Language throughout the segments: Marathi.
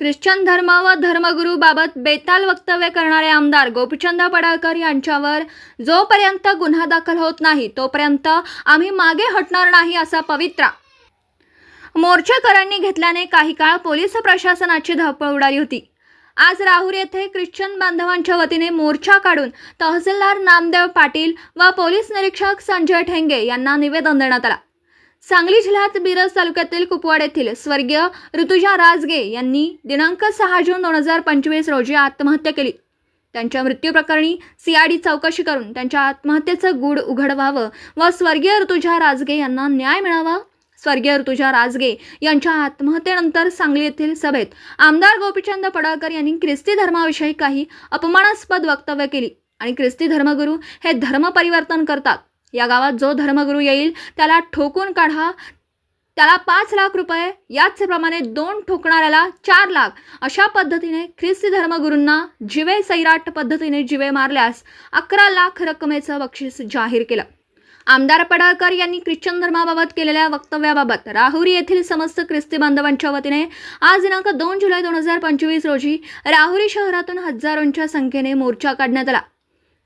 ख्रिश्चन धर्म व धर्मगुरू बाबत बेताल वक्तव्य करणारे आमदार गोपीचंद पडाळकर यांच्यावर जोपर्यंत गुन्हा दाखल होत नाही तोपर्यंत आम्ही मागे हटणार नाही असा पवित्रा. मोर्चेकरांनी घेतल्याने काही काळ पोलीस प्रशासनाची धावपळ उडाली होती. आज राहुरी येथे ख्रिश्चन बांधवांच्या वतीने मोर्चा काढून तहसीलदार नामदेव पाटील व पोलीस निरीक्षक संजय ठेंगे यांना निवेदन देण्यात आला. सांगली जिल्ह्यात मिरज तालुक्यातील कुपवाड येथील स्वर्गीय ऋतुजा राजगे यांनी दिनांक सहा जून दोन हजार पंचवीस रोजी आत्महत्या केली. त्यांच्या मृत्यूप्रकरणी सीआयडी चौकशी करून त्यांच्या आत्महत्येचं गूढ उघड व्हावं व स्वर्गीय ऋतुजा राजगे यांना न्याय मिळावा. स्वर्गीय ऋतुजा राजगे यांच्या आत्महत्येनंतर सांगली येथील सभेत आमदार गोपीचंद पडळकर यांनी ख्रिस्ती धर्माविषयी काही अपमानास्पद वक्तव्य केली आणि ख्रिस्ती धर्मगुरू हे धर्म परिवर्तन करतात. या गावात जो धर्मगुरू येईल त्याला ठोकून काढा. त्याला पाच लाख रुपये याचप्रमाणे दोन ठोकणाऱ्याला चार लाख. अशा पद्धतीने ख्रिस्ती धर्मगुरूंना जिवे सैराट पद्धतीने जिवे मारल्यास अकरा लाख रकमेचं बक्षीस जाहीर केलं. आमदार पडाळकर यांनी ख्रिश्चन धर्माबाबत केलेल्या वक्तव्याबाबत राहुरी येथील समस्त ख्रिस्ती बांधवांच्या वतीने आज दिनांक दोन जुलै दोन हजार पंचवीस रोजी राहुरी शहरातून हजारोंच्या संख्येने मोर्चा काढण्यात आला.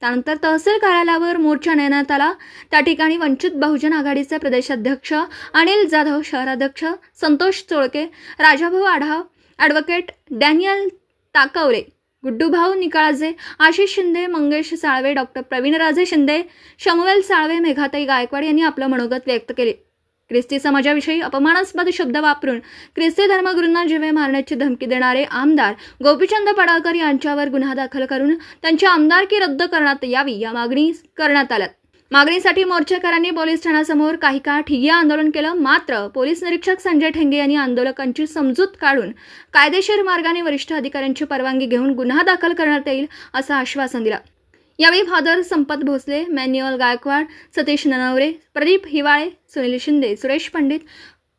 त्यानंतर तहसील कार्यालयावर मोर्चा नेण्यात आला. त्या ठिकाणी वंचित बहुजन आघाडीचे प्रदेशाध्यक्ष अनिल जाधव शहराध्यक्ष Santosh Cholke Rajabhau Adhav advocate Daniel Takawale Guddubhau Nikalje Ashish Shinde Mangesh Salve doctor Pravinraje Shinde Shamvel Salve Meghatai Gaikwad यांनी आपलं मनोगत व्यक्त केले. ख्रिस्ती समाजाविषयी अपमानास्पद शब्द वापरून ख्रिस्ती धर्मगुरूंना जिवे मारण्याची धमकी देणारे आमदार गोपीचंद पडाळकर यांच्यावर गुन्हा दाखल करून त्यांची आमदारकी रद्द करण्यात यावी या मागणी करण्यात आल्या मागणीसाठी मोर्चेकरांनी पोलीस ठाण्यासमोर काही काळ ठिय्या आंदोलन केलं. मात्र पोलीस निरीक्षक संजय ठेंगे यांनी आंदोलकांची समजूत काढून कायदेशीर मार्गाने वरिष्ठ अधिकाऱ्यांची परवानगी घेऊन गुन्हा दाखल करण्यात येईल असं आश्वासन दिलं. यावेळी फादर संपत भोसले मॅन्युअल गायकवाड सतीश ननवरे प्रदीप हिवाळे सुनील शिंदे सुरेश पंडित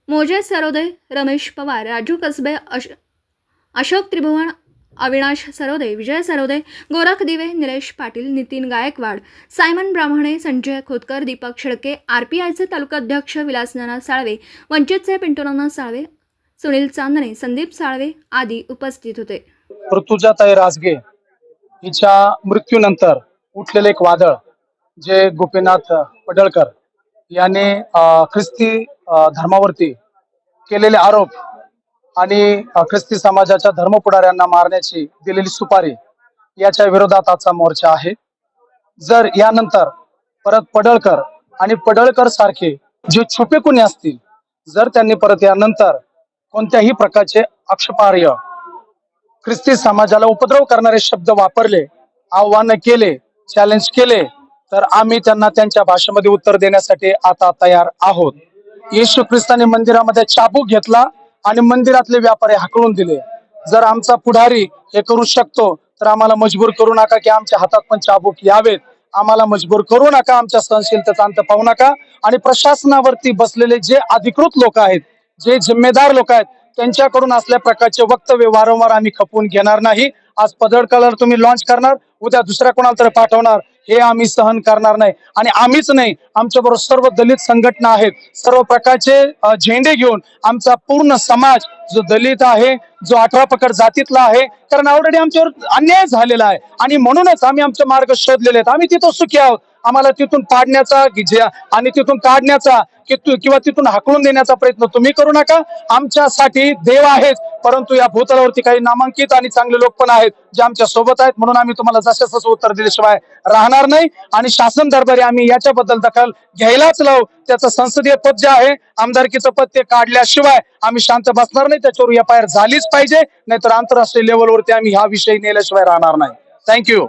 मोजे सरोदे रमेश पवार राजू कसबे अश अशोक त्रिभुवन अविनाश सरोदे विजय सरोदे गोरख दिवे निलेश पाटील नितीन गायकवाड सायमन ब्राह्मणे संजय खोतकर दीपक शेळके आर पी आयचे तालुकाध्यक्ष विलासनाना साळवे वंचितचे पिंटूनाना साळवे सुनील चांदणे संदीप साळवे आदी उपस्थित होते. ऋतुजाताई राजगे हिच्या मृत्यूनंतर उठलेले एक वादळ जे गोपीनाथ पडळकर याने ख्रिस्ती धर्मावरती केलेले आरोप आणि ख्रिस्ती समाजाच्या धर्मपुढाऱ्यांना मारण्याची दिलेली सुपारी याच्या विरोधात आजचा मोर्चा आहे. जर यानंतर परत पडळकर आणि पडळकर सारखे जे छुपे कुणी असतील जर त्यांनी परत यानंतर कोणत्याही प्रकारचे आक्षेपार्ह ख्रिस्ती समाजाला उपद्रव करणारे शब्द वापरले आव्हान केले चॅलेंज केले तर आम्ही त्यांना त्यांच्या भाषेमध्ये उत्तर देण्यासाठी आता तयार आहोत. येशू ख्रिस्ताने मंदिरामध्ये चाबूक घेतला आणि मंदिरातले व्यापारी हाकलून दिले. जर आमचा पुढारी हे करू शकतो तर आम्हाला मजबूर करू नका की आमच्या हातात पण चाबूक यावेत. आम्हाला मजबूर करू नका आमच्या सहनशीलतेचा अंत पाहू नका. आणि प्रशासनावरती बसलेले जे अधिकृत लोक आहेत जे जिम्मेदार लोक आहेत त्यांच्याकडून असल्या प्रकारचे वक्तव्य वारंवार आम्ही खपवून घेणार नाही. आज पदर कलर तुम्ही लॉन्च करणार उद्या दुसऱ्या कोणाला तरी पाठवणार हे आम्ही सहन करणार नाही. आणि आम्हीच नाही आमच्या बरोबर सर्व दलित संघटना आहेत. सर्व प्रकारचे झेंडे घेऊन आमचा पूर्ण समाज जो दलित आहे जो अठरा पकड जातीतला आहे कारण ऑलरेडी आमच्यावर अन्याय झालेला आहे. आणि म्हणूनच आम्ही आमचे मार्ग शोधलेले आहेत. आम्ही तिथं सुखी आहोत. आम्हाला तिथून पाडण्याचा की जे- आणि तिथून काढण्याचा की किंवा तिथून हाकलून देण्याचा प्रयत्न तुम्ही करू नका. आमच्यासाठी देव आहेत परंतु या भूतलावरती काही नामांकित आणि चांगले लोक पण आहेत जे आमच्यासोबत आहेत. म्हणून आम्ही तुम्हाला जसं तसं उत्तर दिल्याशिवाय राहणार नाही. आणि शासन दरबारी आम्ही याच्याबद्दल दखल घ्यायलाच लावू. त्याचं संसदीय पद जे आहे आमदारकीचं पद ते काढल्याशिवाय आम्ही शांत बसणार नाही. त्याच्यावर एफ आय आर झालीच पाहिजे. नाहीतर आंतरराष्ट्रीय लेवलवरती आम्ही हा विषय नेल्याशिवाय राहणार नाही. थँक्यू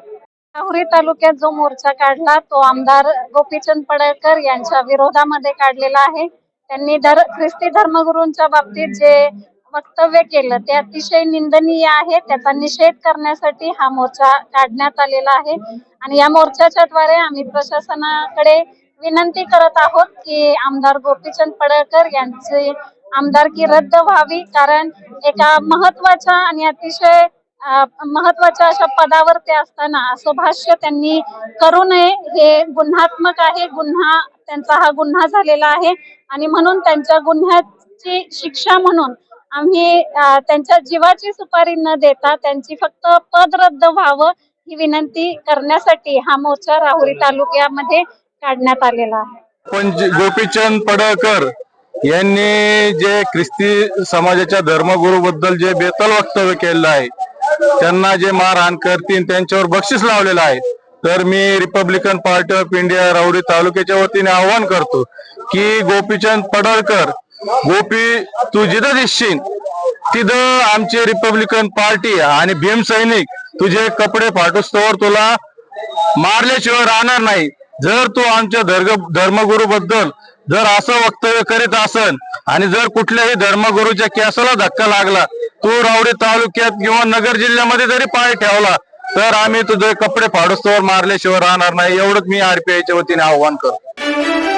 राहुरी तालुक्यात जो मोर्चा काढला तो आमदार गोपीचंद पडळकर यांच्या विरोधामध्ये काढलेला आहे. त्यांनी धर ख्रिस्ती धर्मगुरूंच्या बाबतीत जे वक्तव्य केलं ते अतिशय निंदनीय आहे. त्याचा निषेध करण्यासाठी हा मोर्चा काढण्यात आलेला आहे. आणि या मोर्चाच्या द्वारे आम्ही प्रशासनाकडे विनंती करत आहोत की आमदार गोपीचंद पडळकर यांची आमदारकी रद्द व्हावी कारण एका महत्त्वाच्या आणि अतिशय महत्त्वाच्या अशा पदावर ते असताना असं भाष्य त्यांनी करू नये हे गुन्हात्मक आहे गुन्हा त्यांचा हा गुन्हा झालेला आहे. आणि म्हणून त्यांच्या गुन्ह्याची शिक्षा म्हणून आम्ही त्यांच्या जीवाची सुपारी न देता त्यांची फक्त पद रद्द व्हावं ही विनंती करण्यासाठी हा मोर्चा राहुरी तालुक्यामध्ये काढण्यात आलेला आहे. पण गोपीचंद पडळकर यांनी जे ख्रिस्ती समाजाच्या धर्मगुरू बद्दल जे बेतल वक्तव्य केलेलं आहे त्यांना जे मारहाण करतील त्यांच्यावर बक्षीस लावलेलं आहे. तर मी रिपब्लिकन पार्टी ऑफ इंडिया राऊडी तालुक्याच्या वतीने आवाहन करतो की गोपीचंद पडळकर गोपी तू जिथं दिसशील तिथं आमची रिपब्लिकन पार्टी आणि भीम सैनिक तुझे कपडे फाटूस्तोवर तुला मारल्याशिवाय राहणार नाही. जर तू आमच्या धर्म धर्मगुरू बद्दल जर असं वक्तव्य करीत असन आणि जर कुठल्याही धर्मगुरूच्या केसाला धक्का लागला तो रावडी तालुक्यात किंवा नगर जिल्ह्यामध्ये जरी पाय ठेवला तर आम्ही तुझे कपडे फाडूस्तोवर मारल्याशिवाय राहणार नाही. एवढंच मी आरपीआयच्या वतीने आव्हान करतो.